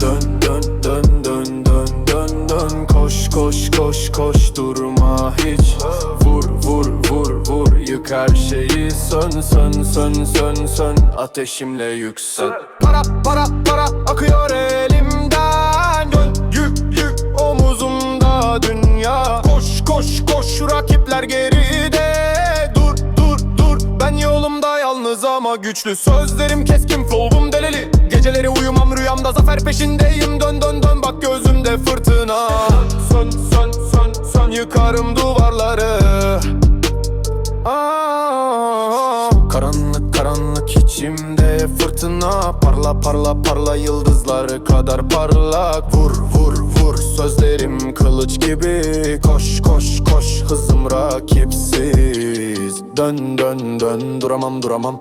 Dön dön dön dön dön dön dön Koş koş koş koş durma hiç. Vur vur vur vur yık her şeyi. Sön sön sön sön sön ateşimle yüksel. Para para para akıyor elimden. Dön yük yük omuzumda dünya. Koş koş koş rakipler geride. Dur dur dur ben yolumda yalnız ama güçlü. Sözlerim keskin flow'um fırtına Sön sön sön sön yıkarım duvarları. Karanlık karanlık içimde fırtına Parla parla parla yıldızları kadar parlak. Vur vur vur sözlerim kılıç gibi. Koş koş koş hızım rakipsiz. Dön dön dön duramam duramam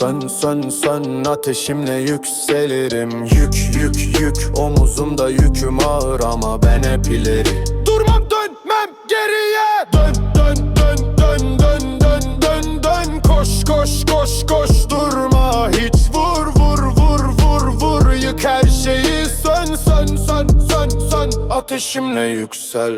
Sön sön sön ateşimle yükselirim. Yük yük yük omuzumda yüküm ağır ama ben hep ileri. Durmam dönmem geriye. Dön dön dön dön dön dön dön dön. Koş koş koş koş durma. Hiç Vur vur vur vur vur. Yık her şeyi. Sön sön sön sön sön. Ateşimle yüksel